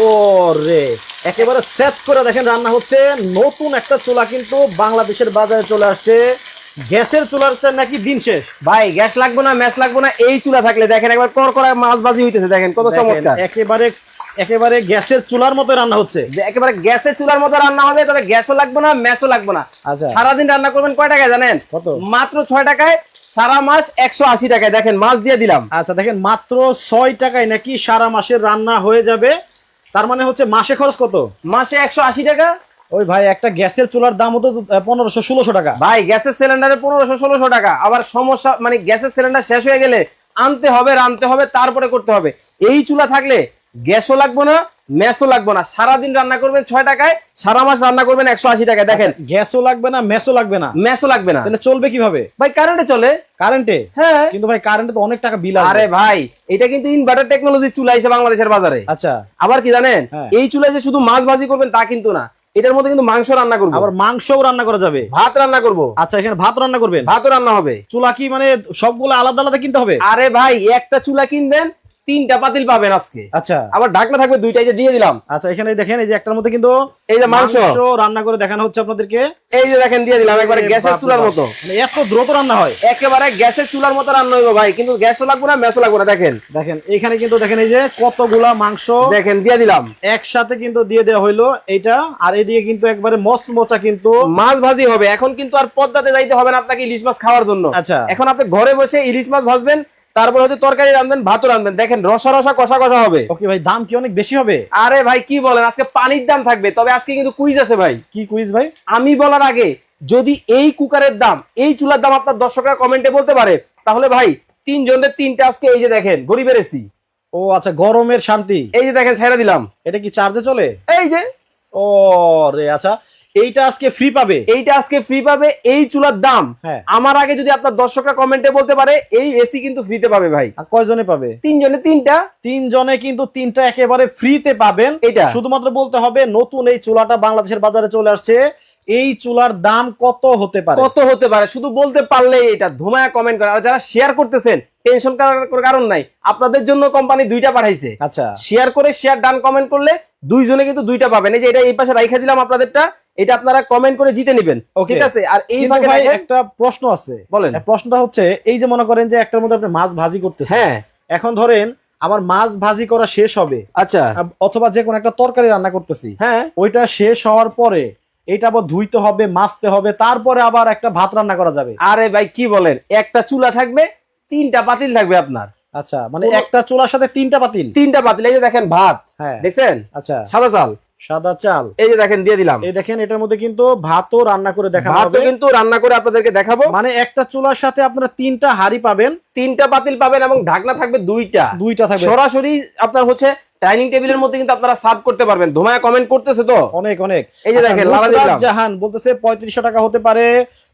ও রে একেবারে সেট করে দেখেন রান্না হচ্ছে। নতুন একটা চুলা কিন্তু বাংলাদেশের বাজারে চলে আসছে। গ্যাসের চুলার নাকি দিন শেষ? ভাই গ্যাস লাগবে না ম্যাচ লাগবে না এই চুলা থাকলে দেখেন একবার কর করা মাছ বাজি হইতেছে দেখেন কত চমৎকার। একেবারে একেবারে গ্যাসের চুলার মতো রান্না হচ্ছে। একেবারে গ্যাসের চুলার মতো রান্না হবে তবে গ্যাসও লাগবে না ম্যাচও লাগবে না। আচ্ছা। সারাদিন রান্না করবেন কয় টাকায় জানেন? কত? মাত্র ছয় টাকায় সারা মাস একশো আশি টাকায় দেখেন মাছ দিয়ে দিলাম। আচ্ছা দেখেন মাত্র ছয় টাকায় নাকি সারা মাসের রান্না হয়ে যাবে। তার মানে হচ্ছে মাসে খরচ কত? মাসে একশো আশি টাকা। ওই ভাই একটা গ্যাসের চুলার দাম হতো পনেরোশো ষোলোশো টাকা। ভাই গ্যাসের সিলিন্ডারে পনেরোশো ষোলোশো টাকা। আবার সমস্যা মানে গ্যাসের সিলিন্ডার শেষ হয়ে গেলে আনতে হবে রানতে হবে তারপরে করতে হবে। এই চুলা থাকলে গ্যাসও লাগবে না ম্যাসও লাগবে না। সারাদিন রান্না করবেন ছয় টাকায় সারা মাস রান্না করবেন একশো আশি টাকায়। দেখেন গ্যাসও লাগবে না মেসও লাগবে না। ম্যাসও লাগবে না। তাহলে চলবে কীভাবে? ভাই কারেন্টে চলে। কারেন্টে হ্যাঁ। কিন্তু ভাই কারেন্টে তো অনেক টাকা বিল আরে ভাই এটা কিন্তু ইনভার্টার টেকনোলজি চুলা আছে বাংলাদেশের বাজারে। আচ্ছা। আবার কি জানেন? হ্যাঁ। এই চুলায় যে শুধু মাছ ভাজি করবেন তা কিন্তু না। এটার মধ্যে কিন্তু মাংস রান্না করব। আবার মাংসও রান্না করা যাবে। ভাত রান্না করব। আচ্ছা এখানে ভাত রান্না করবেন? ভাতও রান্না হবে। চুলা কি মানে সবগুলো আলাদা আলাদা কিনতে হবে? আরে ভাই একটা চুলা কিনবেন তিনটা পাতিল পাবেন আজকে। আচ্ছা। আবার ঢাকনা থাকবে দুইটাই যে দিয়ে দিলাম। আচ্ছা এখানে দেখেন এই যে একটার মধ্যে কিন্তু এই যে মাংস। রান্না করে দেখানো হচ্ছে আপনাদেরকে। এই যে দেখেন দিয়ে দিলাম একবারে গ্যাসের চুলার মতো। মানে এত দ্রুত রান্না হয়। একেবারে গ্যাসের চুলার মতো রান্না হইব ভাই কিন্তু গ্যাসও লাগবে না ম্যাসও লাগবে না দেখেন। দেখেন এখানে কিন্তু দেখেন এই যে কতগুলা মাংস দেখেন দিয়ে দিলাম। একসাথে কিন্তু দিয়ে দেওয়া হইল এইটা। আর এদিকে কিন্তু একবারে মস্ত মোচা কিন্তু মাছ ভাজি হবে। এখন কিন্তু আর পদ্মাতে যাইতে হবে না আপনাকে ইলিশ মাছ খাওয়ার জন্য। আচ্ছা। এখন আপনি ঘরে বসে ইলিশ মাছ ভাজবেন তারপর হচ্ছে তরকারি রাঁধবেন ভাতও রাঁধবেন। দেখেন রসা রসা কষা কষা হবে। ওকে ভাই দাম কি অনেক বেশি হবে? আরে ভাই কি বলেন আজকে পানির দাম থাকবে তবে আজকে কিন্তু কুইজ আছে ভাই। কি কুইজ ভাই? আমি বলার আগে যদি এই কুকারের দাম এই চুলার দাম আপনার দর্শকরা কমেন্টে বলতে পারে তাহলে ভাই তিনজনের তিনটা আজকে এই যে দেখেন গরিবের এসি ও আচ্ছা গরমের শান্তি। এই যে দেখেন ছেড়ে দিলাম। এটা কি চার্জে চলে? এই যে। ও রে আচ্ছা। এইটা আজকে ফ্রি পাবে। এইটা আজকে ফ্রি পাবে এই চুলার দাম। হ্যাঁ। আমার আগে যদি আপনার দর্শকরা কমেন্টে বলতে পারে এই এসি কিন্তু ফ্রিতে পাবে ভাই। কয়জনে পাবে? তিনজনে তিনটা। তিনজনে কিন্তু তিনটা একেবারে ফ্রিতে পাবেন। এটা। শুধুমাত্র বলতে হবে নতুন এই চুলাটা বাংলাদেশের বাজারে চলে আসছে। এই চুলার দাম কত হতে পারে? কত হতে পারে? শুধু বলতে পারলে এটা ধুমায়া কমেন্ট করে। আর যারা শেয়ার করতেছেন টেনশন করার কারণ নাই। আপনাদের জন্য কোম্পানি দুইটা পাঠাইছে। আচ্ছা। শেয়ার করে শেয়ার ডান কমেন্ট করলে দুইজনে কিন্তু দুইটা পাবেন। এই যে এটা এই পাশে রাইখা দিলাম আপনাদেরটা। এটা আপনারা কমেন্ট করে জিতে নেবেন। ঠিক আছে? আর এই ফাঁকে ভাই একটা প্রশ্ন আছে। বলেন। প্রশ্নটা হচ্ছে এই যে মনে করেন যে একটার মধ্যে আপনি মাছ ভাজি করতেছেন। হ্যাঁ। এখন ধরেন আমার মাছ ভাজি করা শেষ হবে। আচ্ছা। অথবা যে কোনো একটা তরকারি রান্না করতেছি। হ্যাঁ। ওইটা শেষ হওয়ার পরে এটা আবার ধুইতে হবে মাছতে হবে তারপরে আবার একটা ভাত রান্না করা যাবে। আরে ভাই কি বলেন? একটা চুলা থাকবে তিনটা পাতিল থাকবে আপনার। আচ্ছা মানে একটা চুলার সাথে তিনটা পাতিল? তিনটা পাতিল এই যে দেখেন ভাত। হ্যাঁ। দেখছেন? আচ্ছা। সাদা চাল। সাদা চাল। এই যে দেখেন দিয়ে দিলাম। এই দেখেন এটার মধ্যে কিন্তু ভাতও রান্না করে দেখানো ভাতও কিন্তু রান্না করে আপনাদেরকে দেখাবো। মানে একটা চুলার সাথে আপনারা তিনটা হাড়ি পাবেন। তিনটা পাতিল পাবেন এবং ঢাকনা থাকবে দুইটা। দুইটা থাকবে। সরাসরি আপনার হচ্ছে ডাইনিং টেবিলের মধ্যে কিন্তু আপনারা সার্ভ করতে পারবেন। ধুমায়া কমেন্ট করতেছে তো? অনেক অনেক। এই যে আচ্ছা, দেখেন, লালা দিলাম। জাহান বলতেছে পঁয়ত্রিশশো টাকা হতে পারে।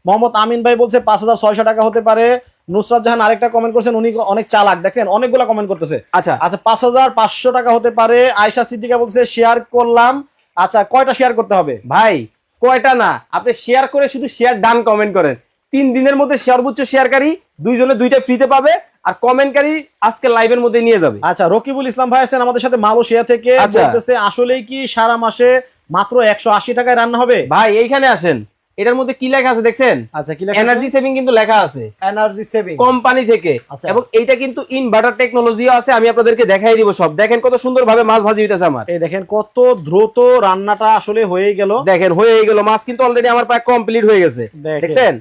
মোহাম্মদ আমিন ভাই বলছে পাঁচ হাজার ছয়শো টাকা হতে পারে। নুসরাত জাহান আরেকটা কমেন্ট করছেন উনি অনেক চালাক। দেখেন অনেকগুলো কমেন্ট করতেছে। আচ্ছা। আচ্ছা পাঁচ হাজার পাঁচশো টাকা হতে পারে আয়সা সিদ্দিকা বলছে শেয়ার করলাম। আচ্ছা কয়টা শেয়ার করতে হবে? ভাই কয়টা না? আপনি শেয়ার করে শুধু শেয়ার ডান কমেন্ট করেন। তিন দিনের মধ্যে সর্বোচ্চ শেয়ারকারী দুইজনে দুইটা ফ্রিতে পাবে আর কমেন্টকারী আজকে লাইভের মধ্যে নিয়ে যাবে। আচ্ছা রকিবুল ইসলাম ভাই আছেন আমাদের সাথে মালয়েশিয়া থেকে আচ্ছা। বলতেছে আসলেই কি সারা মাসে মাত্র একশো আশি টাকায় রান্না হবে? ভাই এইখানে আসেন। এটার মধ্যে কি লেখা আছে দেখছেন? আচ্ছা কি লেখা এনার্জি সেভিং কিন্তু লেখা আছে। এনার্জি সেভিং কোম্পানি থেকে। আচ্ছা। এবং এইটা কিন্তু ইনভার্টার টেকনোলজিও আছে আমি আপনাদেরকে দেখাই দিব সব। দেখেন কত সুন্দর ভাবে মাছ ভাজি হইতেছে আমার। এই দেখেন কত দ্রুত রান্নাটা আসলে হয়ে গেল। দেখেন হয়ে গেল। মাছ কিন্তু অলরেডি আমার প্রায় কমপ্লিট হয়ে গেছে। দেখেন। দেখছেন?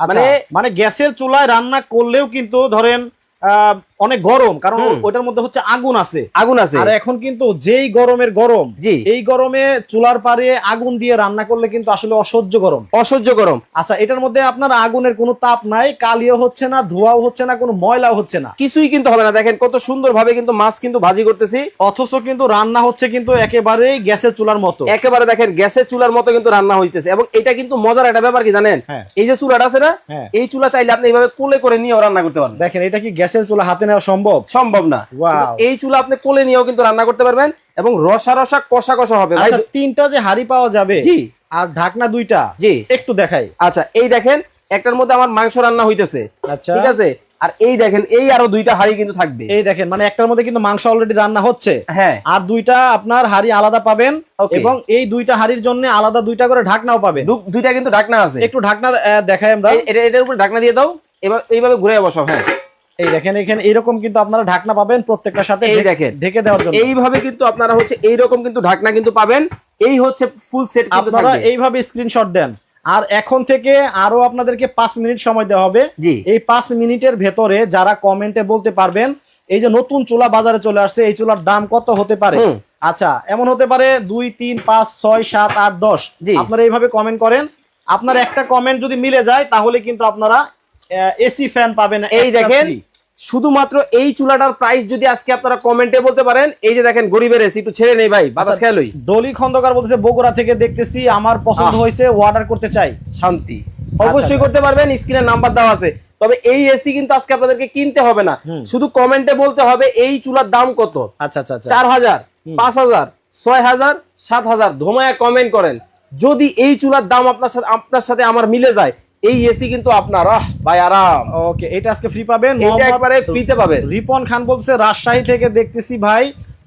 মানে মানে মানে গ্যাসের চুলায় রান্না করলেও কিন্তু ধরেন আহ, অনেক গরম কারণ। ওটার মধ্যে হচ্ছে আগুন আছে। আগুন আছে। আর এখন কিন্তু যেই গরমের গরম। এই গরমে চুলার পারে আগুন দিয়ে রান্না করলে কিন্তু আসলে অসহ্য গরম। অসহ্য গরম। আচ্ছা এটার মধ্যে আপনার আগুনের কোনো তাপ নাই কালিও হচ্ছে না ধোঁয়াও হচ্ছে না কোনো ময়লাও হচ্ছে না। কিছুই কিন্তু হবে না। দেখেন কত সুন্দর ভাবে কিন্তু মাছ কিন্তু ভাজি করতেছি। অথচ কিন্তু রান্না হচ্ছে কিন্তু একেবারেই গ্যাসের চুলার মতো। একেবারে দেখেন গ্যাসের চুলার মতো কিন্তু রান্না হইতেছে। এবং এটা কিন্তু মজার একটা ব্যাপার কি জানেন? হ্যাঁ। এই যে চুলাটা আছে না হ্যাঁ। এই চুলা চাইলে আপনি এইভাবে কোলে করে নিয়েও রান্না করতে পারবেন। দেখেন এটা কি গ্যাসের চুলা হাতে নেওয়া সম্ভব? সম্ভব না। এই চুলা আপনি কোলে নিয়েও কিন্তু রান্না করতে পারবেন এবং রসা রসা কষা কষা হবে। আচ্ছা তিনটা যে হাড়ি পাওয়া যাবে জি। আর ঢাকনা দুইটা জি। একটু দেখাই। আচ্ছা এই দেখেন একটার মধ্যে আমার মাংস রান্না হইতেছে। আচ্ছা। ঠিক আছে? আর এই দেখেন এই আরও দুইটা হাড়ি কিন্তু থাকবে। এই দেখেন মানে একটার মধ্যে কিন্তু মাংস অলরেডি রান্না হচ্ছে। হ্যাঁ। আর দুইটা আপনার হাড়ি আলাদা পাবেন এবং এই দুইটা হাড়ির জন্য আলাদা দুইটা করে ঢাকনাও পাবেন। দুইটা কিন্তু ঢাকনা আছে। একটু ঢাকনা দেখাই আমরা। এটা এটার উপরে ঢাকনা দিয়ে দাও। এবার এইভাবে ঘুরে বসাও হ্যাঁ। এই দেখেন এখানে এরকম কিন্তু আপনারা ঢাকনা পাবেন প্রত্যেকটার সাথে এই দেখেন। ঢেকে দেওয়ার জন্য। এইভাবে কিন্তু আপনারা হচ্ছে এইরকম কিন্তু ঢাকনা কিন্তু পাবেন। এই হচ্ছে ফুল সেট কিন্তু আপনারা এইভাবে স্ক্রিনশট দেন। আর এখন থেকে আরও আপনাদেরকে পাঁচ মিনিট সময় দেওয়া হবে। এই পাঁচ মিনিটের ভেতরে যারা কমেন্টে বলতে পারবেন এই যে নতুন চুলা বাজারে চলে আসছে এই চুলার দাম কত হতে পারে? আচ্ছা এমন হতে পারে দুই তিন পাঁচ ছয় সাত আট দশ। আপনারা এইভাবে কমেন্ট করেন। আপনার একটা কমেন্ট যদি মিলে যায় তাহলে কিন্তু আপনারা এসি ফ্যান পাবেন এই দেখেন শুধুমাত্র এই চুলাটার প্রাইস যদি আজকে আপনারা কমেন্টে বলতে পারেন এই যে দেখেন গরিবের এসি একটু ছেড়ে নেই ভাই বাতাস আচ্ছা। খেয়ালই দলি খন্দকার বলতেছে বগুড়া থেকে দেখতেছি আমার পছন্দ হয়েছে অর্ডার করতে চাই। শান্তি। আচ্ছা, অবশ্যই করতে পারবেন স্ক্রিনে নাম্বার দেওয়া আছে। তবে এই এসি কিন্তু আজকে আপনাদেরকে কিনতে হবে না। শুধু কমেন্টে বলতে হবে এই চুলার দাম কত? আচ্ছা আচ্ছা আচ্ছা। চার হাজার পাঁচ হাজার ছয় হাজার সাত হাজার ধোমায়া কমেন্ট করেন। যদি এই চুলার দাম আপনার সাথে আপনার সাথে আমার মিলে যায় এই এসি কিন্তু আপনার ভাই আরাম। ওকে এটা আজকে ফ্রি পাবেন। এটা একবারে ফ্রিতে পাবেন। রিপন খান বলছে রাজশাহী থেকে দেখতেছি ভাই।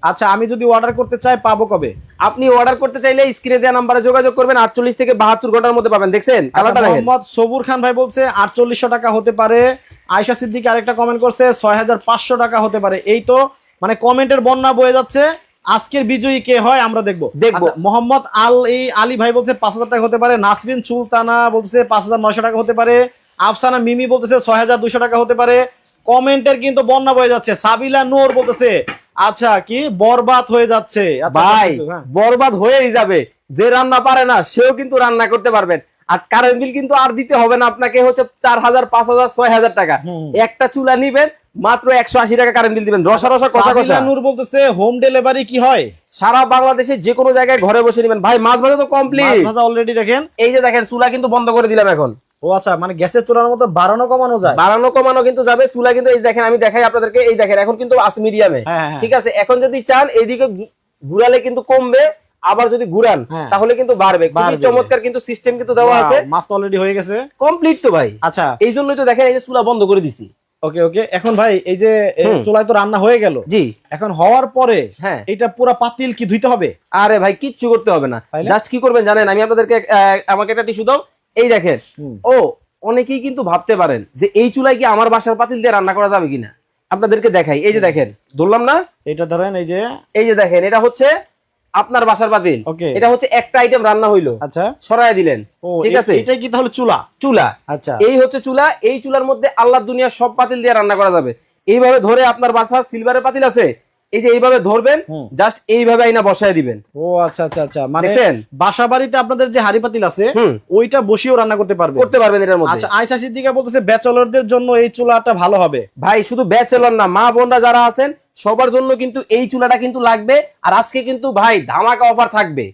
আচ্ছা আমি যদি অর্ডার করতে চাই পাবো কবে? আপনি অর্ডার করতে চাইলে স্ক্রিনে দেওয়া নাম্বারে যোগাযোগ করবেন আটচল্লিশ থেকে বাহাত্তর ঘণ্টার মধ্যে পাবেন। দেখছেন? আচ্ছা, মোহাম্মদ সবুর খান ভাই বলছে আটচল্লিশশো টাকা হতে পারে। আয়সা সিদ্দিক আরেকটা কমেন্ট করছে ছয় হাজার পাঁচশো টাকা হতে পারে। এই তো মানে কমেন্টের বন্যা বয়ে যাচ্ছে। আজকের বিজয়ী কে হয় আমরা দেখব দেখব। আচ্ছা, মোহাম্মদ আল এই আলী ভাই বলছে পাঁচ হাজার টাকা হতে পারে নাসরিন সুলতানা বলছে পাঁচ হাজার নয়শো টাকা হতে পারে আফসানা মিমি বলতেছে ছয় হাজার দুশো টাকা হতে পারে কমেন্টের কিন্তু বন্যা বয়ে যাচ্ছে সাবিলা নোর বলতেছে আচ্ছা কি বরবাদ হয়ে যাচ্ছে আচ্ছা, ভাই। বরবাদ হয়েই যাবে যে রান্না পারে না সেও কিন্তু রান্না করতে পারবেন আর কারেন্ট বিল কিন্তু আর দিতে হবে না আপনাকে হচ্ছে চার হাজার পাঁচ হাজার ছয় হাজার টাকা একটা চুলা নিবেন মাত্র একশো আশি টাকা কারেন্ট বিল দিবেন। রসা রসা কষা কষা। নূর বলতেছে হোম ডেলিভারি কি হয়? সারা বাংলাদেশে যে কোনো জায়গায় ঘরে বসে নিবেন। ভাই মাছ ভাজা তো কমপ্লিট অলরেডি দেখেন। এই যে দেখেন চুলা কিন্তু বন্ধ করে দিলাম এখন। ও আচ্ছা মানে গ্যাসের চুলার মতো বাড়ানো কমানো যায়? বাড়ানো কমানো কিন্তু যাবে চুলা কিন্তু এই দেখেন আমি দেখাই আপনাদেরকে এই দেখেন এখন কিন্তু আস মিডিয়ামে হ্যাঁ, হ্যাঁ। ঠিক আছে এখন যদি চান এইদিকে ঘুরালে কিন্তু কমবে। আবার যদি ঘুরান হ্যাঁ। তাহলে কিন্তু বাড়বে। খুবই চমৎকার কিন্তু সিস্টেম কিন্তু দেওয়া আছে। মাছ অলরেডি হয়ে গেছে। কমপ্লিট তো ভাই। আচ্ছা। এই জন্যই তো দেখেন এই যে চুলা বন্ধ করে দিছি। ওকে ওকে এখন ভাই এই যে চুলায় তো রান্না হয়ে গেল। জি। এখন হওয়ার পরে হ্যাঁ। এটা পুরো পাতিল কি ধুইতে হবে? আরে ভাই কিচ্ছু করতে হবে না। জাস্ট কি করবেন জানেন? আমি আপনাদেরকে আমাকে একটা টিস্যু দাও। এই দেখেন। ও অনেকেই কিন্তু ভাবতে পারেন যে এই চুলায় কি আমার বাসার পাতিল দিয়ে রান্না করা যাবে কিনা? আপনাদেরকে দেখাই। এই যে দেখেন। ধরলাম না? এটা ধরেন এই যে এই যে দেখেন এটা হচ্ছে আপনার বাসার পাতিল এটা হচ্ছে একটা আইটেম রান্না হইল। আচ্ছা। সরাই দিলেন। ঠিক আছে? এটাই কি তাহলে চুলা? চুলা। আচ্ছা। এই হচ্ছে চুলা। এই চুলার মধ্যে আল্লাহ দুনিয়ার সব পাতিল দিয়ে রান্না করা যাবে। এইভাবে ধরে আপনার বাসার সিলভারের পাতিল আছে? এই যে এইভাবে ধরবেন জাস্ট এইভাবে আইনা বসায় দিবেন। ও আচ্ছা আচ্ছা আচ্ছা। মানে? বাসা বাড়িতে আপনাদের যে হাড়ি পাতিল আছে ওইটা বসিয়েও রান্না করতে পারবে করতে পারবেন এটার মধ্যে। আচ্ছা আয়সা সিদ্দিকা বলতেছে ব্যাচেলরদের জন্য এই চুলাটা ভালো হবে। ভাই শুধু ব্যাচেলর না মা বোনরা যারা আছেন সবার জন্য কিন্তু এই চুলাটা কিন্তু লাগবে। আর আজকে কিন্তু ভাই ধামাকা অফার থাকবে।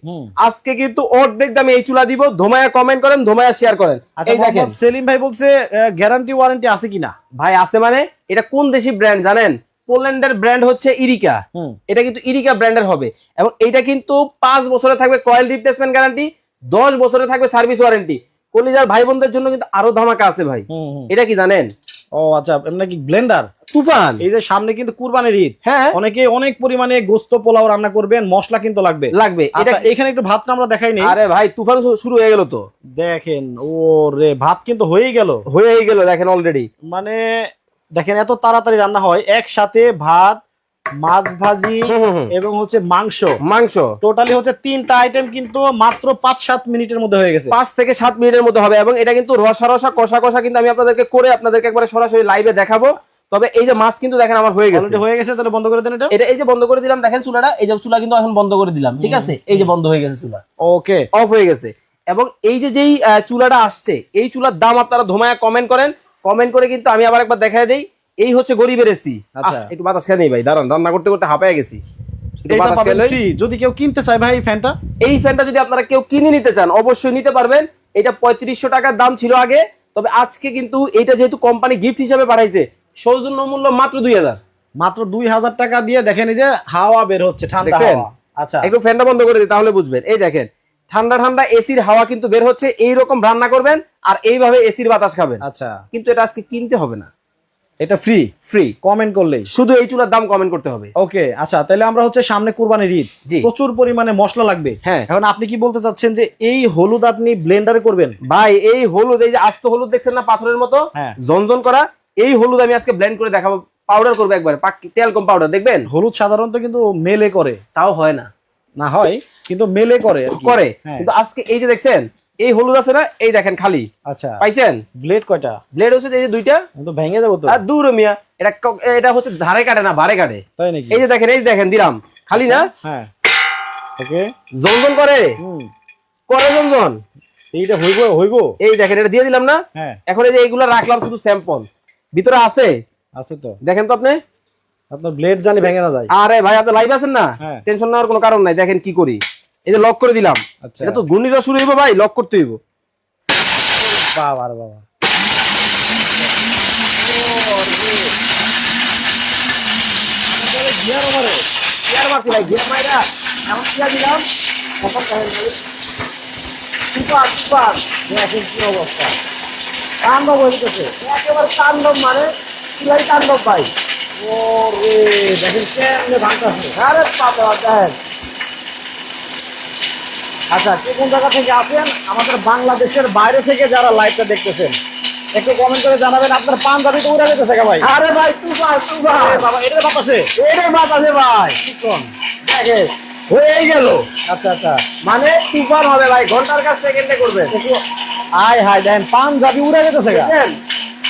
আজকে কিন্তু অর্ধেক দামে এই চুলা দিব। ধোমায়া কমেন্ট করেন ধোমায়া শেয়ার করেন। আচ্ছা এই দেখেন। সেলিম ভাই বলছে গ্যারান্টি ওয়ারেন্টি আছে কিনা? ভাই আছে মানে? এটা কোন দেশি ব্র্যান্ড জানেন? পোল্যান্ডের ব্র্যান্ড হচ্ছে ইরিকা। এটা কিন্তু ইরিকা ব্র্যান্ডের হবে। এবং এটা কিন্তু পাঁচ বছরে থাকবে কয়েল রিপ্লেসমেন্ট গ্যারান্টি দশ বছরে থাকবে সার্ভিস ওয়ারেন্টি কলিজার ভাই বোনদের জন্য কিন্তু আরও ধামাকা আছে ভাই। এটা কি জানেন? ও আচ্ছা নাকি ব্লেন্ডার তুফান। এই যে সামনে কিন্তু কুরবানির ঈদ। হ্যাঁ। অনেকে অনেক পরিমাণে গোস্ত পোলাও রান্না করবেন মশলা কিন্তু লাগবে। লাগবে। এটা আচ্ছা এখানে একটু ভাতটা আমরা দেখাই নেই আরে ভাই তুফান শুরু হয়ে গেল তো। দেখেন ও রে ভাত কিন্তু হয়েই গেল। হয়েই গেল দেখেন অলরেডি মানে দেখেন এত তাড়াতাড়ি রান্না হয়। একসাথে ভাত মাছ ভাজি। এবং হচ্ছে মাংস। মাংস। টোটালি হচ্ছে তিনটা আইটেম কিন্তু মাত্র পাঁচ সাত মিনিটের মধ্যে হয়ে গেছে। পাঁচ থেকে সাত মিনিটের মধ্যে হবে এবং এটা কিন্তু রসা রসা কষা কষা কিন্তু আমি আপনাদেরকে করে আপনাদেরকে একবারে সরাসরি লাইভে দেখাবো। তবে এই যে মাছ কিন্তু দেখেন আমার হয়ে গেছে। হয়ে গেছে তাহলে বন্ধ করে দেন এটা। এটা এই যে বন্ধ করে দিলাম দেখেন চুলাটা। এই যে চুলা কিন্তু এখন বন্ধ করে দিলাম ঠিক আছে? এই যে বন্ধ হয়ে গেছে চুলা। ওকে অফ হয়ে গেছে। এবং এই যে যেই চুলাটা আসছে এই চুলার দাম আপনারা ধোমায়া কমেন্ট করেন। কমেন্ট করে কিন্তু আমি আবার একবার দেখাই দেই। এই হচ্ছে গরিবের এসি আচ্ছা। একটু বাতাস খেয়ে নেই ভাই দাঁড়ান রান্না করতে করতে হাঁপায় গেছি। যদি কেউ কিনতে চায় ভাই এই ফ্যানটা এই ফ্যানটা যদি আপনারা কেউ কিনে নিতে চান অবশ্যই নিতে পারবেন। এটা পঁয়ত্রিশশো টাকার দাম ছিল আগে তবে আজকে কিন্তু এটা যেহেতু কোম্পানি গিফট হিসাবে পাঠাইছে সৌজন্য মূল্য মাত্র দুই হাজার। মাত্র দুই হাজার টাকা দিয়ে দেখেন এই যে হাওয়া বের হচ্ছে ঠান্ডা আচ্ছা। একটু ফ্যানটা বন্ধ করে দিই তাহলে বুঝবেন। এই দেখেন ঠান্ডা ঠান্ডা এসির হাওয়া কিন্তু বের হচ্ছে এইরকম রান্না করবেন আর এইভাবে এসির বাতাস খাবেন। আচ্ছা। কিন্তু এটা আজকে কিনতে হবে না। এটা ফ্রি ফ্রি কমেন্ট করলেই। শুধু এই চুলার দাম কমেন্ট করতে হবে। ওকে আচ্ছা তাহলে আমরা হচ্ছে সামনে কুরবানির ঈদ। প্রচুর পরিমাণে মশলা লাগবে। হ্যাঁ। এখন আপনি কি বলতে চাচ্ছেন যে এই হলুদ আপনি ব্লেন্ডারে করবেন? ভাই এই হলুদ এই যে আস্ত হলুদ দেখছেন না পাথরের মতো? হ্যাঁ। জনজন করা। এই হলুদ আমি আজকে ব্লেন্ড করে দেখাবো। পাউডার করব একবার। পাক- তেল কম পাউডার দেখবেন? হলুদ সাধারণত কিন্তু মেলে করে। তাও হয় না। না হয় কিন্তু মেলে করে করে। হ্যাঁ। কিন্তু আজকে এই যে দেখছেন এই হলুদ আছে না এই দেখেন খালি। আচ্ছা। পাইছেন? ব্লেড কয়টা? ব্লেড হচ্ছে এই যে দুইটা। তো ভেঙে যাব তো। আর দূর মিয়া এটা এটা হচ্ছে ধারে কাটে না বারে কাটে। তাই নাকি? এই যে দেখেন এই দেখেন দিলাম। খালি না? হ্যাঁ। ওকে। জনজন করে? হুম। করে জনজন? এইটা হইব হইব। এই দেখেন এটা দিয়ে দিলাম না? হ্যাঁ। এখন এই যে এইগুলো রাখলাম শুধু স্যাম্পল ভিতরে আছে? আছে তো। দেখেন তো আপনি? আপনার ব্লেড জানি ভেঙে না যায়। আরে ভাই আপনি লাইভ আছেন না? হ্যাঁ। টেনশন নেওয়ার কোনো কারণ নাই। দেখেন কি করি। এই যে লক করে দিলাম। আচ্ছা। এটা তো ঘূর্ণিঝড় শুরু হইব ভাই লক করতে হইব। বাবা রে বাবা। গিয়ার মারছি ভাই গিয়ার মাইরা এমন গিয়ার দিলাম এখন দেখেন ভাই সুপার সুপার দেখেন কি অবস্থা তাণ্ডব হইতেছে একেবারে তাণ্ডব মানে চুলাই তাণ্ডব ভাই ওরে দেখেন কেমনে ভাঙতেছে। আরে বাবা দেখেন। আচ্ছা কে কোন জায়গা থেকে আসেন? আমাদের বাংলাদেশের বাইরে থেকে যারা লাইভটা দেখতেছেন একটু কমেন্ট করে জানাবেন। আপনার পাঞ্জাবি তো উড়ে যেতেছে ভাই। আরে ভাই ভাই তুফান। আরে বাবা এটা বাতাসে এরে বাতাসে ভাই। কি কোন? দেখে হয়ে গেল। আচ্ছা আচ্ছা। মানে তুফান হবে ভাই ঘণ্টার কাজ সেকেন্ডে করবে। আয় হায় দেন পাঞ্জাবি উড়ে যেতেছে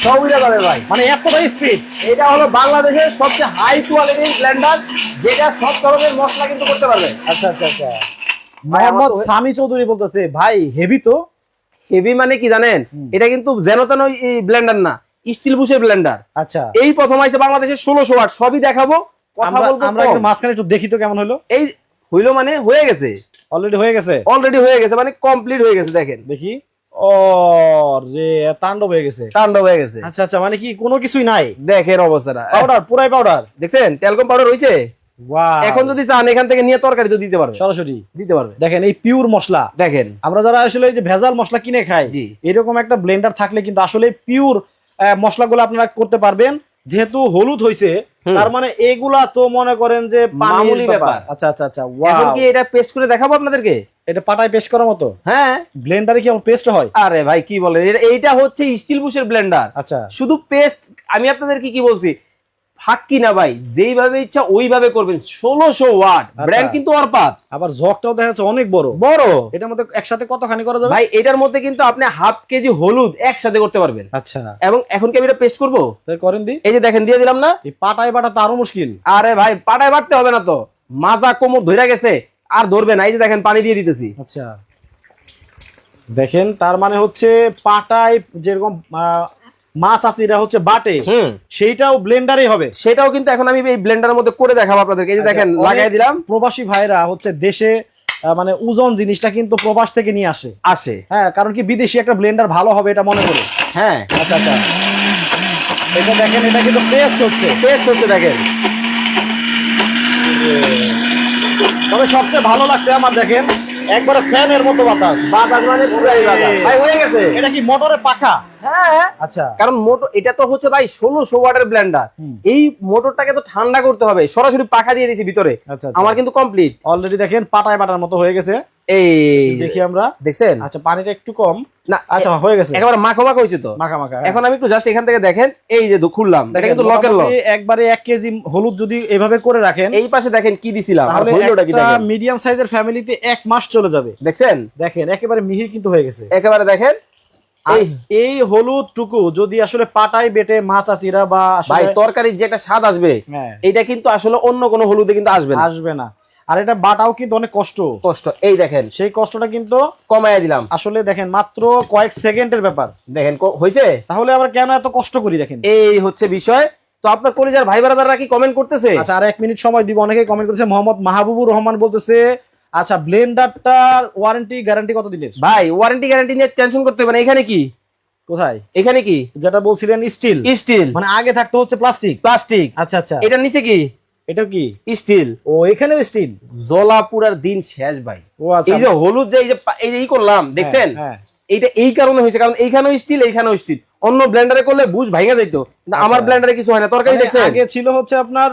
সব উড়ে যাবে ভাই। মানে এতটাই স্পিড এটা হলো বাংলাদেশের সবচেয়ে হাই কোয়ালিটির ব্লেন্ডার যেটা সব ধরনের মশলা কিন্তু করতে পারবে। আচ্ছা আচ্ছা আচ্ছা। ভাই, মোহাম্মদ সামি চৌধুরী বলতেছে ভাই হেভি তো? হেভি মানে কি জানেন? এটা কিন্তু যেন তেন ব্লেন্ডার না স্টিল বুশের ব্লেন্ডার আচ্ছা। এই প্রথম আইছে বাংলাদেশের ষোলোশো ওয়াট সবই দেখাবো আমরা বলব আমরা কম। একটু মাঝখানে একটু দেখি তো কেমন হলো। এই হইল মানে হয়ে গেছে। অলরেডি হয়ে গেছে? অলরেডি হয়ে গেছে মানে কমপ্লিট হয়ে গেছে দেখেন। দেখি। ও রে তাণ্ডব হয়ে গেছে। তাণ্ডব হয়ে গেছে। আচ্ছা আচ্ছা মানে কি কোনো কিছুই নাই? দেখেন অবস্থাটা। পাউডার পুরাই পাউডার দেখছেন? তেলকম পাউডার হয়েছে এখন যদি চান এখান থেকে নিয়ে তরকারি তো দিতে পারবে। সরাসরি। দিতে পারবে। দেখেন এই পিওর মশলা। দেখেন। আমরা যারা আসলে যে ভেজাল মশলা কিনে খাই এরকম একটা ব্লেন্ডার থাকলে কিন্তু আসলে পিওর মশলাগুলো আপনারা করতে পারবেন। যেহেতু হলুদ হয়েছে তার মানে এগুলা তো মনে করেন যে মামুলি ব্যাপার। আচ্ছা আচ্ছা আচ্ছা এখন কি এটা পেস্ট করে দেখাবো আপনাদেরকে? এটা পাটায় পেস্ট করার মতো? হ্যাঁ। ব্লেন্ডারে কি পেস্ট হয়? আরে ভাই কি বলে? এইটা হচ্ছে স্টিল বুশের ব্লেন্ডার আচ্ছা। শুধু পেস্ট আমি আপনাদেরকে কি বলছি? ফাঁকি না ভাই যেইভাবে ইচ্ছা ওইভাবে করবেন। ষোলোশো ওয়াট ব্র্যান্ড কিন্তু অরপাত আবার জগটাও দেখা যাচ্ছে অনেক বড়। বড়। এটার মধ্যে একসাথে কতখানি করা যাবে? ভাই এটার মধ্যে কিন্তু আপনি হাফ কেজি হলুদ একসাথে করতে পারবেন। আচ্ছা। এবং এখন কি আমি এটা পেস্ট করব? করেন দি। এই যে দেখেন দিয়ে দিলাম না? পাটায় বাটা তো আরও মুশকিল। আরে ভাই পাটায় বাড়তে হবে না তো। মাজা কোমর ধরে গেছে আর ধরবে না। এই যে দেখেন পানি দিয়ে দিতেছি। আচ্ছা। দেখেন তার মানে হচ্ছে পাটায় যেরকম মাছ চাচিরা হচ্ছে বাটে হুম। সেইটাও ব্লেন্ডারেই হবে। সেটাও কিন্তু এখন আমি এই ব্লেন্ডারের মধ্যে করে দেখাবো আপনাদেরকে। এই যে দেখেন আচ্ছা, লাগাই দিলাম। প্রবাসী ভাইরা হচ্ছে দেশে মানে ওজন জিনিসটা কিন্তু প্রবাস থেকে নিয়ে আসে। আসে। হ্যাঁ কারণ কি বিদেশি একটা ব্লেন্ডার ভালো হবে এটা মনে করে। হ্যাঁ। আচ্ছা আচ্ছা। এটা দেখেন এটা কিন্তু পেস্ট হচ্ছে। টেস্ট হচ্ছে দেখেন। তবে সবচেয়ে ভালো লাগছে আমার দেখেন। একবারে ফ্যানের মতো বাতাস। বাতাস মানে পুরাই বাতাস। ভাই হয়ে গেছে। এটা কি মোটরের পাখা? হ্যাঁ আচ্ছা। কারণ মোটর এটা তো হচ্ছে ভাই ষোলোশো ওয়াটের ব্লেন্ডার। এই মোটরটাকে তো ঠান্ডা করতে হবে। সরাসরি পাখা দিয়ে দিয়েছি ভিতরে। আচ্ছা আমার কিন্তু কমপ্লিট অলরেডি দেখেন পাটায় পাটার মতো হয়ে গেছে। এই দেখি আমরা। দেখছেন? আচ্ছা পানিটা একটু কম। না আচ্ছা হয়ে গেছে। একেবারে মাখো মাখো হয়েছে তো। মাখা মাখা এখন আমি একটু জাস্ট এখান থেকে দেখেন এই যে খুললাম। এটা কিন্তু লকের লক একবারে এক কেজি হলুদ যদি এভাবে করে রাখেন এই পাশে দেখেন কি দিছিলাম আর হইলোটা কি দেখেন? মিডিয়াম সাইজের ফ্যামিলিতে এক মাস চলে যাবে। দেখছেন? দেখেন একেবারে মিহি কিন্তু হয়ে গেছে। একেবারে দেখেন। এই হলুদ টুকু যদি আসলে পাটায় বেটে মাছ আচিরা বা তরকারির যে একটা স্বাদ আসবে হ্যাঁ, এটা কিন্তু আসলে অন্য কোনো হলুদে কিন্তু আসবে না। আসবে না। আর এটা বাটাও কিন্তু অনেক কষ্ট। কষ্ট। এই দেখেন। সেই কষ্টটা কিন্তু কমাইয়া দিলাম। আসলে দেখেন মাত্র কয়েক সেকেন্ডের ব্যাপার। দেখেন হয়েছে তাহলে আমরা কেন এত কষ্ট করি দেখেন? এই হচ্ছে বিষয়। তো আপনার কলিজার ভাই ব্রাদাররা কি কমেন্ট করতেছে? আচ্ছা আর এক মিনিট সময় দিব অনেকে কমেন্ট করেছে মোহাম্মদ মাহবুবুর রহমান বলতেছে আচ্ছা ব্লেন্ডারটার ওয়ারেন্টি গ্যারান্টি কত দিনের? ভাই ওয়ারেন্টি গ্যারান্টি নিয়ে টেনশন করতে হবে না। এখানে কি? কোথায়? এখানে কি? যেটা বলছিলেন স্টিল স্টিল মানে আগে থাকতো হচ্ছে প্লাস্টিক প্লাস্টিক আচ্ছা আচ্ছা। এটার নিচে কি? এটা কি? স্টিল। ও এখানেও স্টিল? জলাপুরার দিন শেষ ভাই। ও আচ্ছা। এই যে হলুদ যে এই যে এই করলাম দেখছেন? হ্যাঁ, হ্যাঁ। এইটা এই কারণে হয়েছে কারণ এইখানেও স্টিল এইখানেও স্টিল। অন্য ব্লেন্ডারে করলে বুঝ ভাঙা যাইতো। কিন্তু আমার ব্লেন্ডারে কিছু হয় না। তরকারি মানে দেখছেন? আগে ছিল হচ্ছে আপনার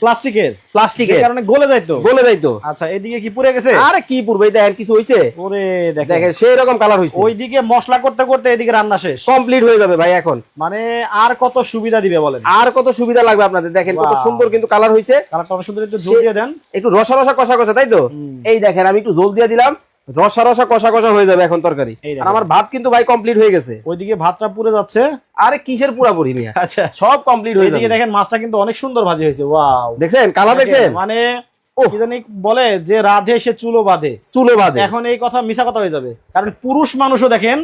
প্লাস্টিকের। প্লাস্টিকের। কারণে গলে যাইতো। গলে যাইতো। আচ্ছা এদিকে কি পুড়ে গেছে? আরে কি পূর্বে দেখেন কিছু হইছে। ওরে দেখেন। দেখেন সেই রকম কালার হইছে। ওইদিকে মশলা করতে করতে এদিকে রান্না শেষ। কমপ্লিট হয়ে যাবে ভাই এখন। মানে আর কত সুবিধা দিবে বলেন? আর কত সুবিধা লাগবে আপনাদের? দেখেন কত সুন্দর কিন্তু কালার হইছে। কালারটা অনেক সুন্দর একটু জল দিয়ে দেন। একটু রসা রসা কষা কষা তাই তো? এই দেখেন আমি একটু জল দিয়ে দিলাম। রসা রসা কষা কষা হয়ে যাবে এখন তরকারি। আর আমার ভাত কিন্তু ভাই কমপ্লিট হয়ে গেছে। ওইদিকে ভাতটা পুড়ে যাচ্ছে। আরে কিসের পুরাপুরি মিয়া? আচ্ছা। সব কমপ্লিট হয়ে যাবে। দেখেন মাছটা কিন্তু অনেক সুন্দর ভাজি হয়েছে। ওয়াও। দেখছেন? কালার দেখছেন? মানে বলে যে রাধে সে চুলো বাঁধে। চুলো বাদে এখন এই কথা মিশা কথা হয়ে যাবে। কারণ পুরুষ মানুষও দেখেন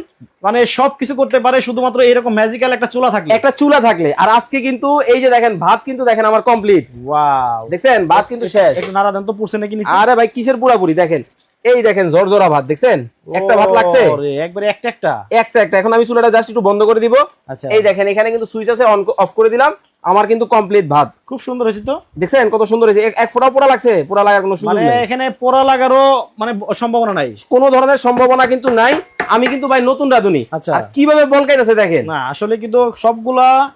মানে সবকিছু করতে পারে শুধুমাত্র এরকম ম্যাজিক্যাল একটা চুলা থাকলে। একটা চুলা থাকলে। আর আজকে কিন্তু এই যে দেখেন ভাত কিন্তু দেখেন আমার কমপ্লিট ওয়াও। দেখছেন? ভাত কিন্তু শেষ। একটু নাড়া দেন তো পুরছে নাকি আরে ভাই কিসের পুরাপুরি? দেখেন এই দেখেন জোরজোরা ভাত দেখছেন? একটা ভাত লাগছে? একবারে একটা একটা। একটা একটা। এখন আমি চুলাটা জাস্ট একটু বন্ধ করে দিব। আচ্ছা। এই দেখেন এখানে কিন্তু সুইচ আছে অন অফ করে দিলাম। আমার কিন্তু কমপ্লিট ভাত। খুব সুন্দর হয়েছে তো? দেখছেন কত সুন্দর হয়েছে? এক- ফোঁটা পোড়া লাগছে? পোড়া লাগার কোনো সুযোগ মানে নেই। এখানে পোড়া লাগারও মানে সম্ভাবনা নাই। কোনো ধরনের সম্ভাবনা কিন্তু নাই। আমি কিন্তু ভাই নতুন রাঁধুনি। আচ্ছা। কীভাবে বলকাইতেছে দেখেন? না আসলে কিন্তু সবগুলা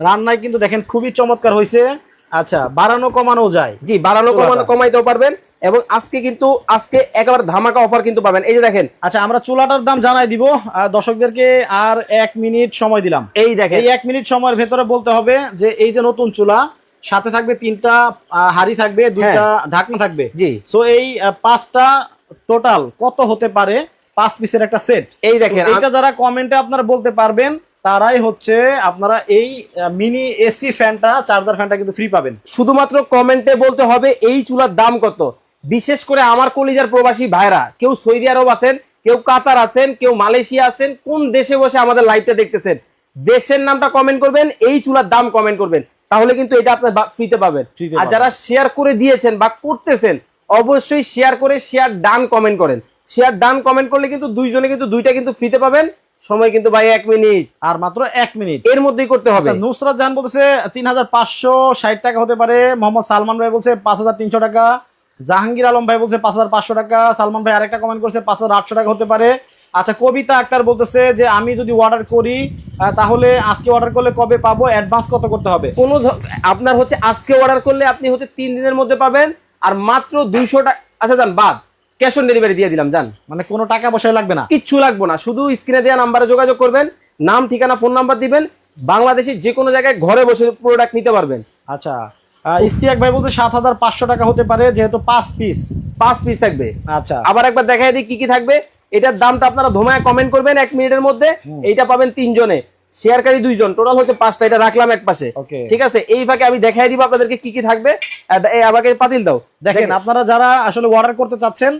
রান্নায় কিন্তু দেখেন খুবই চমৎকার হয়েছে। আচ্ছা বাড়ানো কমানো যায়। জি বাড়ানো কমানো কমাইতেও পারবেন। এবং আজকে কিন্তু আজকে একেবারে ধামাকা অফার কিন্তু পাবেন। এই যে দেখেন। আচ্ছা আমরা চুলাটার দাম জানাই দিব। দর্শকদেরকে আর এক মিনিট সময় দিলাম। এই দেখেন। এই এক মিনিট সময়ের ভেতরে বলতে হবে যে এই যে নতুন চুলা সাথে থাকবে তিনটা হাড়ি থাকবে দুইটা ঢাকনা থাকবে। জি। সো এই পাঁচটা টোটাল কত হতে পারে? পাঁচ পিসের একটা সেট এই দেখেন এইটা যারা কমেন্টে আপনারা বলতে পারবেন তারাই হচ্ছে আপনারা এই মিনি এসি ফ্যানটা চার্জার ফ্যানটা কিন্তু ফ্রি পাবেন। শুধুমাত্র কমেন্টে বলতে হবে এই চুলার দাম কত? বিশেষ করে আমার কলিজার প্রবাসী ভাইরা কেউ সৌদি আরব আছেন কেউ কাতার আছেন কেউ মালয়েশিয়া আছেন কোন দেশে বসে আমাদের লাইভটা দেখতেছেন? দেশের নামটা কমেন্ট করবেন এই চুলার দাম কমেন্ট করবেন। তাহলে কিন্তু এটা আপনার ফ্রিতে পাবেন। আর যারা শেয়ার করে দিয়েছেন বা করতেছেন অবশ্যই শেয়ার করে শেয়ার ডান কমেন্ট করেন। শেয়ার ডান কমেন্ট করলে কিন্তু দুইজনে কিন্তু দুইটা কিন্তু ফ্রিতে পাবেন। সময় কিন্তু ভাই এক মিনিট আর মাত্র এক মিনিট এর মধ্যেই করতে হবে। আচ্ছা নুসরাত জাহান বলতেছে তিন হাজার পাঁচশো ষাট টাকা হতে পারে। মোহাম্মদ সালমান ভাই বলছে পাঁচ হাজার তিনশো টাকা। জাহাঙ্গীর আলম ভাই বলছে পাঁচ হাজার পাঁচশো টাকা সালমান ভাই আরেকটা কমেন্ট করছে পাঁচ হাজার আটশো টাকা হতে পারে। আচ্ছা কবিতা আক্তার বলতেছে যে আমি যদি অর্ডার করি তাহলে আজকে অর্ডার করলে কবে পাবো? অ্যাডভান্স কত করতে হবে? কোনো আপনার হচ্ছে আজকে অর্ডার করলে আপনি হচ্ছে তিন দিনের মধ্যে পাবেন আর মাত্র দুইশো টাকা আচ্ছা যান বাদ। ক্যাশ অন ডেলিভারি দিয়ে দিলাম যান। মানে কোনো টাকা পয়সা লাগবে না? কিচ্ছু লাগবে না শুধু স্ক্রিনে দেওয়া নাম্বারে যোগাযোগ করবেন নাম ঠিকানা ফোন নাম্বার দিবেন বাংলাদেশের যে কোনো জায়গায় ঘরে বসে প্রোডাক্ট নিতে পারবেন। আচ্ছা ইস্তিয়াক ভাই বলতে সাত হাজার পাঁচশো টাকা হতে পারে যেহেতু পাঁচ পিস পাঁচ পিস থাকবে। আচ্ছা। আবার একবার দেখাই দিই কি কি থাকবে। এটার দামটা আপনারা ধোমায় কমেন্ট করবেন এক মিনিটের মধ্যে। এইটা পাবেন তিনজনে। শেয়ারকারী দুইজন। টোটাল হচ্ছে পাঁচটা এটা রাখলাম এক পাশে। ঠিক আছে? এই ফাঁকে আমি দেখাই দিব আপনাদেরকে কি কি থাকবে। এই আমাকে পাতিল দাও। দেখেন আপনারা যারা আসলে অর্ডার করতে চাচ্ছেন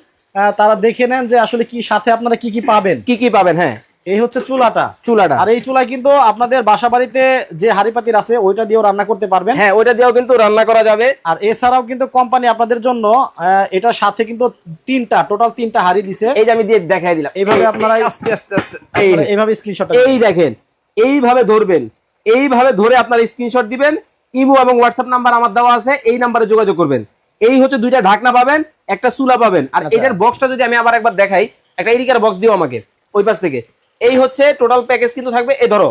তারা দেখে নেন যে আসলে কি সাথে আপনারা কি কি পাবেন। কি কি পাবেন হ্যাঁ। এই হচ্ছে চুলাটা। চুলাটা। আর এই চুলায় কিন্তু আপনাদের বাসা বাড়িতে যে হাড়ি পাতির আছে ওইটা দিয়েও রান্না করতে পারবেন। হ্যাঁ ওইটা দিয়েও কিন্তু রান্না করা যাবে। আর এছাড়াও কিন্তু কোম্পানি আপনাদের জন্য এটার সাথে কিন্তু তিনটা টোটাল তিনটা হাড়ি দিছে। এই যে আমি দিয়ে দেখাই দিলাম। এইভাবে আপনারা আস্তে আস্তে আস্তে এইভাবে স্ক্রিনশট এই দেখেন এইভাবে ধরবেন। এইভাবে ধরে আপনার স্ক্রিনশট দিবেন। ইমো এবং হোয়াটসঅ্যাপ নাম্বার আমার দেওয়া আছে এই নাম্বারে যোগাযোগ করবেন। এই হচ্ছে দুইটা ঢাকনা পাবেন একটা চুলা পাবেন। আর আচ্ছা। এটার বক্সটা যদি আমি আবার একবার দেখাই একটা এরিকার বক্স দিও আমাকে ওই পাশ থেকে। এই হচ্ছে টোটাল প্যাকেজ কিন্তু থাকবে। এ ধরো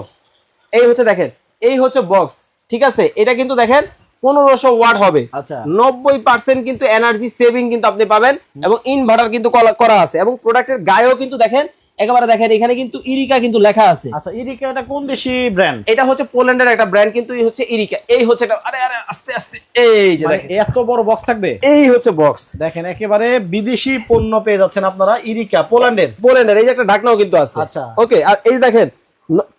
এই হচ্ছে দেখেন এই হচ্ছে বক্স ঠিক আছে? এটা কিন্তু দেখেন পনেরোশো ওয়াট হবে। আচ্ছা। নব্বই পার্সেন্ট কিন্তু এনার্জি সেভিং কিন্তু আপনি পাবেন এবং ইনভার্টার কিন্তু করা আছে এবং প্রোডাক্টের গায়েও কিন্তু দেখেন একেবারে দেখেন এখানে কিন্তু ইরিকা কিন্তু লেখা আছে। আচ্ছা ইরিকা এটা কোন দেশি ব্র্যান্ড এটা হচ্ছে পোল্যান্ডের একটা ব্র্যান্ড কিন্তু এই হচ্ছে ইরিকা। এই হচ্ছে একটা আরে আরে আস্তে আস্তে এই যে দেখেন। এত বড় বক্স থাকবে? এই হচ্ছে বক্স দেখেন একেবারে বিদেশি পণ্য পেয়ে যাচ্ছেন আপনারা ইরিকা পোল্যান্ডের। পোল্যান্ডের এই যে একটা ঢাকনাও কিন্তু আছে। আচ্ছা। ওকে আর এই দেখেন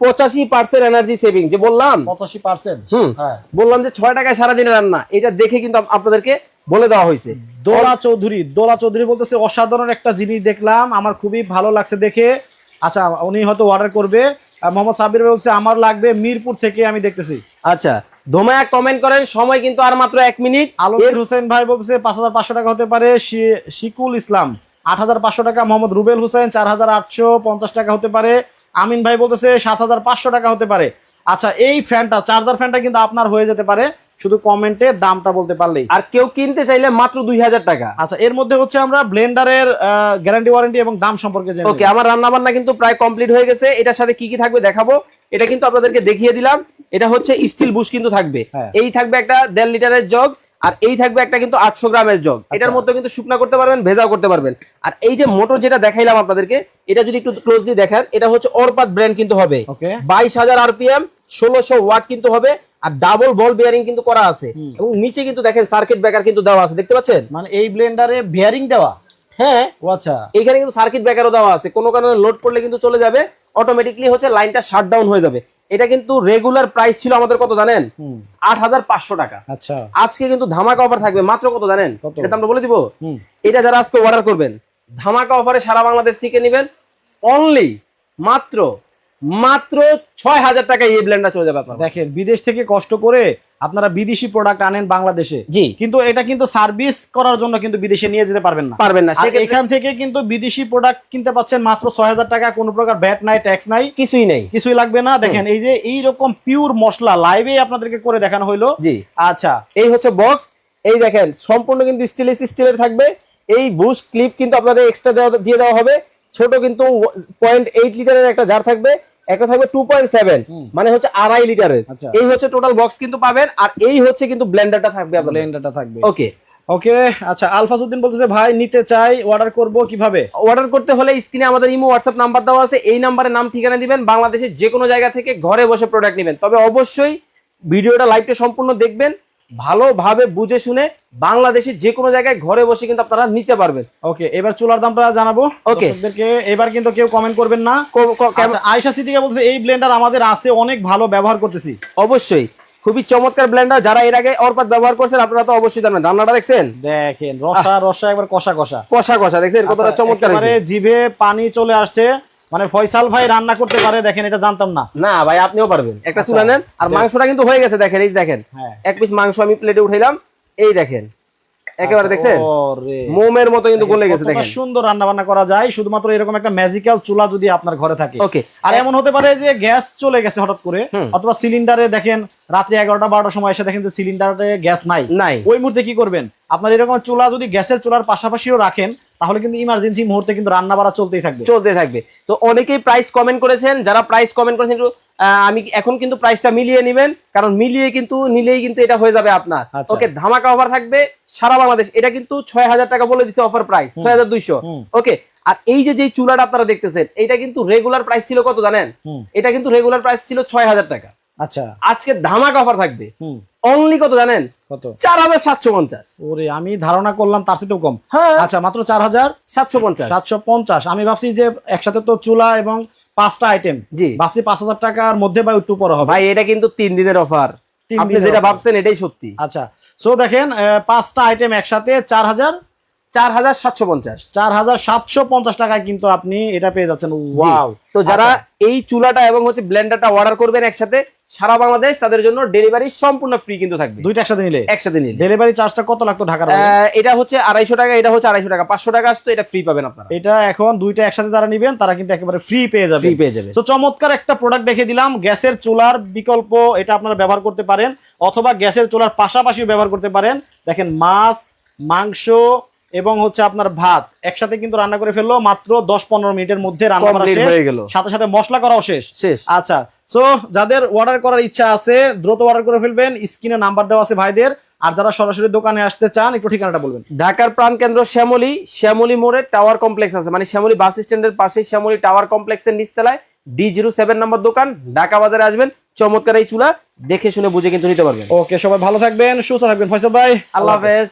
পঁচাশি পার্সেন্ট এনার্জি সেভিং যে বললাম। পঁচাশি পার্সেন্ট হুম। হ্যাঁ। বললাম যে ছয় টাকায় সারাদিনে রান্না এটা দেখে কিন্তু আপনাদেরকে বলে দেওয়া হয়েছে। দোলা চৌধুরী দোলা চৌধুরী বলতেছে অসাধারণ একটা জিনিস দেখলাম আমার খুবই ভালো লাগছে দেখে। আচ্ছা উনি হয়তো অর্ডার করবে। মোহাম্মদ সাবির বলছে আমার লাগবে মিরপুর থেকে আমি দেখতেছি। আচ্ছা ধোমায়া কমেন্ট করেন সময় কিন্তু আর মাত্র এক মিনিট। আলমগীর হোসেন ভাই বলছে পাঁচ হাজার পাঁচশো টাকা হতে পারে শিকুল ইসলাম। আট হাজার পাঁচশো টাকা মোহাম্মদ রুবেল হোসেন চার হাজার আটশো পঞ্চাশ টাকা হতে পারে। আমিন ভাই বলতেছে সাত হাজার পাঁচশো টাকা হতে পারে। আচ্ছা এই ফ্যানটা চার্জার ফ্যানটা কিন্তু আপনার হয়ে যেতে পারে। শুধু কমেন্টে দামটা বলতে পারলেই। আর কেউ কিনতে চাইলে মাত্র দুই হাজার টাকা। আচ্ছা এর মধ্যে হচ্ছে আমরা ব্লেন্ডারের গ্যারান্টি ওয়ারেন্টি এবং দাম সম্পর্কে জেনে ওকে আমার রান্না বান্না কিন্তু প্রায় কমপ্লিট হয়ে গেছে। এটার সাথে কি কি থাকবে দেখাবো। এটা কিন্তু আপনাদেরকে দেখিয়ে দিলাম। এটা হচ্ছে স্টিল বুশ কিন্তু থাকবে। হ্যাঁ। এই থাকবে একটা দেড় লিটারের জগ আর এই থাকবে একটা কিন্তু আটশো গ্রামের জগ। আচ্ছা। এটার মধ্যে কিন্তু শুকনা করতে পারবেন ভেজাও করতে পারবেন। আর এই যে মোটর যেটা দেখাইলাম আপনাদেরকে এটা যদি একটু ক্লোজলি দেখেন এটা হচ্ছে অরপাত ব্র্যান্ড কিন্তু হবে। বাইশ হাজার আরপিএম ষোলোশো ওয়াট কিন্তু হবে। আর ডাবল বল বিয়ারিং কিন্তু করা আছে। এবং নিচে কিন্তু দেখেন সার্কিট ব্রেকার কিন্তু দেওয়া আছে দেখতে পাচ্ছেন? মানে এই ব্লেন্ডারে বিয়ারিং দেওয়া? হ্যাঁ। ও আচ্ছা। এখানে কিন্তু সার্কিট ব্রেকারও দেওয়া আছে। কোনো কারণে লোড করলে কিন্তু চলে যাবে অটোমেটিকলি হচ্ছে লাইনটা শাট ডাউন হয়ে যাবে। এটা কিন্তু রেগুলার প্রাইস ছিল আমাদের কত জানেন? আট হাজার পাঁচশো টাকা। আচ্ছা। আজকে কিন্তু ধামাকা অফার থাকবে। মাত্র কত জানেন? এটা আমরা বলে দিব। এটা যারা আজকে অর্ডার করবেন ধামাকা অফারে সারা বাংলাদেশ থেকে নেবেন। অনলি মাত্র মাত্র ছয় হাজার টাকা এই ব্লেন্ডটা চলে যাবে দেখেন বিদেশ থেকে কষ্ট করে আপনারা বিদেশি প্রোডাক্ট আনেন বাংলাদেশে। জি। কিন্তু এটা কিন্তু সার্ভিস করার জন্য কিন্তু বিদেশে নিয়ে যেতে পারবেন না। পারবেন না এখান থেকে কিন্তু বিদেশি প্রোডাক্ট কিনতে পাচ্ছেন মাত্র ছয় হাজার টাকা কোনো প্রকার ব্যাট নাই ট্যাক্স নাই। কিছুই নেই। কিছুই লাগবে না। দেখেন এই যে এই রকম পিওর মশলা লাইভে আপনাদেরকে করে দেখানো হইল। জি। আচ্ছা। এই হচ্ছে বক্স এই দেখেন সম্পূর্ণ কিন্তু স্টেনলেস স্টিলের থাকবে। এই বুশ ক্লিপ কিন্তু আপনাদের এক্সট্রা দিয়ে দেওয়া হবে। ছোট কিন্তু পয়েন্ট এইট লিটারের একটা জার থাকবে একটা থাকবে টু পয়েন্ট সেভেন মানে হচ্ছে আড়াই লিটারের আচ্ছা। এই হচ্ছে টোটাল বক্স কিন্তু পাবেন আর এই হচ্ছে কিন্তু ব্লেন্ডারটা থাকবে ব্লেন্ডারটা থাকবে। ওকে ওকে আচ্ছা আলফাসউদ্দিন বলতেছে ভাই নিতে চাই অর্ডার করব কীভাবে? অর্ডার করতে হলে স্ক্রিনে আমাদের ইমো হোয়াটসঅ্যাপ নাম্বার দেওয়া আছে এই নাম্বারে নাম ঠিকানা দিবেন বাংলাদেশের যে কোনো জায়গা থেকে ঘরে বসে প্রোডাক্ট নেবেন। তবে অবশ্যই ভিডিওটা লাইভটা সম্পূর্ণ দেখবেন ভালোভাবে বুঝে শুনে বাংলাদেশের যে কোনো জায়গায় ঘরে বসে কিন্তু আপনারা নিতে পারবেন। ওকে এবার চুলার দামটা জানাব. দর্শকদেরকে এবার কিন্তু কেউ কমেন্ট করবেন না। আচ্ছা, আয়শা সিদ্দিকা বলছে এই ব্লেন্ডার আমাদের আছে অনেক ভালো ব্যবহার করতেছি। অবশ্যই। খুবই চমৎকার ব্লেন্ডার যারা এর আগে অর্পাত ব্যবহার করছেন আপনারা তো অবশ্যই জানেন রান্নাটা দেখছেন? দেখেন রসা রসা একবার কষা কষা। কষা কষা দেখছেন? কতটা আচ্ছা, চমৎকার জিভে পানি চলে আসছে। মানে ফয়সাল ভাই রান্না করতে পারে দেখেন এটা জানতাম না। না ভাই আপনিও পারবেন। একটা আচ্ছা, চুলা নেন আর মাংসটা কিন্তু হয়ে গেছে দেখেন এই দেখেন। হ্যাঁ। এক পিস মাংস আমি প্লেটে উঠাইলাম এই দেখেন। একেবারে আচ্ছা, দেখছেন? ওরে। মোমের মতো কিন্তু গলে গেছে দেখেন। সুন্দর রান্না বান্না করা যায় শুধুমাত্র এরকম একটা ম্যাজিক্যাল চুলা যদি আপনার ঘরে থাকে। ওকে। আর এমন হতে পারে যে গ্যাস চলে গেছে হঠাৎ করে অথবা সিলিন্ডারে দেখেন রাত্রি এগারোটা বারোটার সময় এসে দেখেন যে সিলিন্ডারে গ্যাস নাই। নাই। ওই মুহূর্তে কি করবেন? আপনার এরকম চুলা যদি গ্যাসের চুলার পাশাপাশিও রাখেন তাহলে কিন্তু ইমার্জেন্সি মুহূর্তে কিন্তু রান্না বাড়া চলতেই থাকবে। চলতে থাকবে। তো অনেকেই প্রাইস কমেন্ট করেছেন যারা প্রাইস কমেন্ট করেছেন আমি এখন কিন্তু প্রাইসটা মিলিয়ে নেবেন কারণ মিলিয়ে কিন্তু নিলেই কিন্তু এটা হয়ে যাবে আপনার। আচ্ছা। ওকে ধামাকা অফার থাকবে সারা বাংলাদেশ। এটা কিন্তু ছয় হাজার টাকা বলে দিচ্ছে অফার প্রাইস ছয় হাজার দুইশো। ওকে আর এই যে যে চুলাটা আপনারা দেখতেছেন এটা কিন্তু রেগুলার প্রাইস ছিল কত জানেন? এটা কিন্তু রেগুলার প্রাইস ছিল ছয় হাজার টাকা। আচ্ছা। আজকে ধামাকা অফার থাকবে। অনলি কত জানেন? কত? চার হাজার সাতশো পঞ্চাশ। ওরে আমি ধারণা করলাম তার চেয়েও কম। হ্যাঁ। আচ্ছা মাত্র চার হাজার সাতশো পঞ্চাশ। সাতশো পঞ্চাশ। আমি ভাবছি যে একসাথে তো চুলা এবং পাঁচটা আইটেম জি। ভাবছি পাঁচ হাজার টাকার মধ্যে বা একটু পরে হবে। ভাই এটা কিন্তু তিন দিনের অফার তিন আপনি যেটা ভাবছেন এটাই সত্যি। আচ্ছা সো দেখেন পাঁচটা আইটেম একসাথে চার হাজার চার হাজার সাতশো পঞ্চাশ। চার হাজার সাতশো পঞ্চাশ টাকায় কিন্তু আপনি এটা পেয়ে যাচ্ছেন। ওয়াও তো যারা এই চুলাটা এবং হচ্ছে ব্লেন্ডারটা অর্ডার করবেন একসাথে সারা বাংলাদেশ তাদের জন্য ডেলিভারি সম্পূর্ণ ফ্রি কিন্তু থাকবে। দুইটা একসাথে নিলে? একসাথে নিলে। ডেলিভারি চার্জটা কত লাগতো ঢাকার এটা হচ্ছে আড়াইশো টাকা এটা হচ্ছে আড়াইশো টাকা। পাঁচশো টাকা আসতো এটা ফ্রি পাবেন আপনারা। এটা এখন দুইটা একসাথে যারা নিবেন তারা কিন্তু একেবারে ফ্রি পেয়ে যাবে ফ্রি পেয়ে যাবে তো চমৎকার একটা প্রোডাক্ট দেখে দিলাম। গ্যাসের চুলার বিকল্প এটা আপনারা ব্যবহার করতে পারেন। অথবা গ্যাসের চুলার পাশাপাশি ব্যবহার করতে পারেন। দেখেন মাছ মাংস এবং হচ্ছে আপনার ভাত একসাথে কিন্তু রান্না করে ফেলল মাত্র দশ পনেরো মিনিটের মধ্যে রান্না করা শেষ। হয়ে গেল। সাথে সাথে মশলা করাও শেষ। শেষ। আচ্ছা সো যাদের অর্ডার করার ইচ্ছা আছে দ্রুত অর্ডার করে ফেলবেন। স্ক্রিনে নাম্বার দেওয়া আছে ভাইদের। আর যারা সরাসরি দোকানে আসতে চান একটু ঠিকানাটা বলবেন। ঢাকার প্রাণ কেন্দ্র শ্যামলী শ্যামলী মোড়ে টাওয়ার কমপ্লেক্স আছে। মানে শ্যামলী বাস স্ট্যান্ডের পাশে শ্যামলী টাওয়ার কমপ্লেক্সের নিচতলায় ডি জিরো সেভেন নম্বর দোকান। ঢাকা বাজারে আসবেন চমৎকার এই চুলা। দেখে শুনে বুঝে কিন্তু নিতে পারবেন। ওকে সবাই ভালো থাকবেন সুস্থ থাকবেন। ফয়সাল ভাই আল্লাহ হাফেজ।